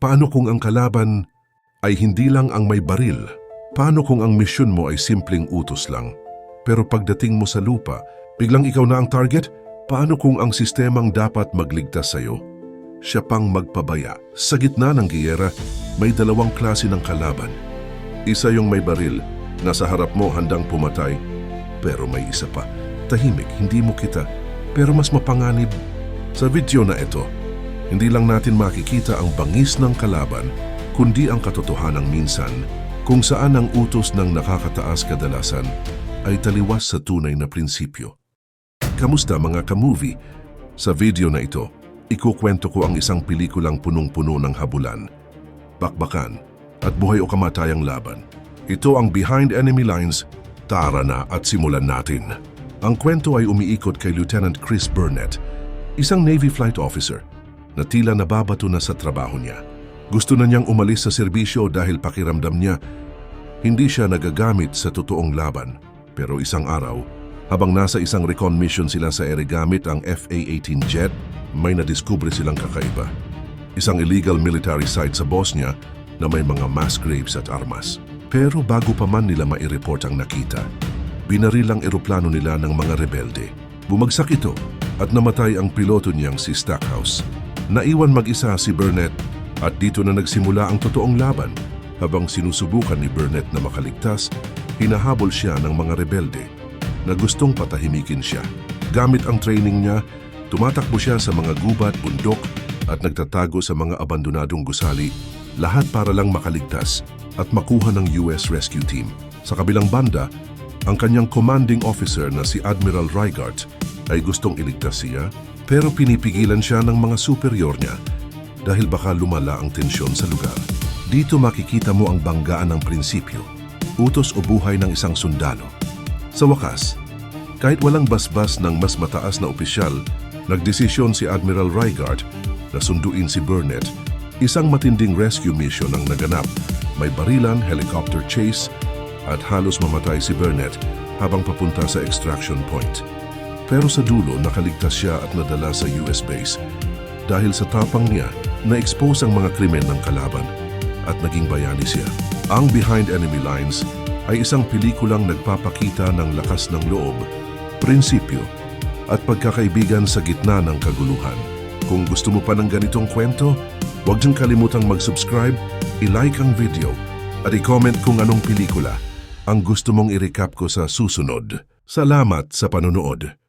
Paano kung ang kalaban ay hindi lang ang may baril? Paano kung ang misyon mo ay simpleng utos lang? Pero pagdating mo sa lupa, biglang ikaw na ang target? Paano kung ang sistemang dapat magligtas sa'yo? Siya pang magpabaya. Sa gitna ng giyera, may dalawang klase ng kalaban. Isa yung may baril, nasa harap mo handang pumatay. Pero may isa pa, tahimik, hindi mo kita. Pero mas mapanganib. Sa video na ito, hindi lang natin makikita ang bangis ng kalaban, kundi ang katotohanang minsan kung saan ang utos ng nakakataas kadalasan ay taliwas sa tunay na prinsipyo. Kamusta mga ka-movie? Sa video na ito, ikukwento ko ang isang pelikulang punong-puno ng habulan, bakbakan, at buhay o kamatayang laban. Ito ang Behind Enemy Lines, tara na at simulan natin. Ang kwento ay umiikot kay Lieutenant Chris Burnett, isang Navy flight officer na tila nababato na sa trabaho niya. Gusto na niyang umalis sa serbisyo dahil pakiramdam niya hindi siya nagagamit sa totoong laban. Pero isang araw, habang nasa isang recon mission sila sa ere gamit ang FA-18 jet, may nadiskubre silang kakaiba. Isang illegal military site sa Bosnia na may mga mass graves at armas. Pero bago pa man nila mai-report ang nakita, binaril ang eroplano nila ng mga rebelde. Bumagsak ito at namatay ang piloto niyang si Stackhouse. Naiwan mag-isa si Burnett at dito na nagsimula ang totoong laban. Habang sinusubukan ni Burnett na makaligtas, hinahabol siya ng mga rebelde na gustong patahimikin siya. Gamit ang training niya, tumatakbo siya sa mga gubat, bundok at nagtatago sa mga abandonadong gusali, lahat para lang makaligtas at makuha ng US Rescue Team. Sa kabilang banda, ang kanyang commanding officer na si Admiral Reigart ay gustong iligtas siya pero pinipigilan siya ng mga superior niya dahil baka lumala ang tensyon sa lugar. Dito makikita mo ang banggaan ng prinsipyo, utos o buhay ng isang sundalo. Sa wakas, kahit walang basbas ng mas mataas na opisyal, nagdesisyon si Admiral Reigart na sunduin si Burnett. Isang matinding rescue mission ang naganap. May barilan, helicopter chase, at halos mamatay si Burnett habang papunta sa extraction point. Pero sa dulo, nakaligtas siya at nadala sa US base. Dahil sa tapang niya, na-expose ang mga krimen ng kalaban at naging bayani siya. Ang Behind Enemy Lines ay isang pelikulang nagpapakita ng lakas ng loob, prinsipyo, at pagkakaibigan sa gitna ng kaguluhan. Kung gusto mo pa ng ganitong kwento, huwag niyong kalimutang mag-subscribe, i-like ang video, at i-comment kung anong pelikula ang gusto mong i-recap ko sa susunod. Salamat sa panonood.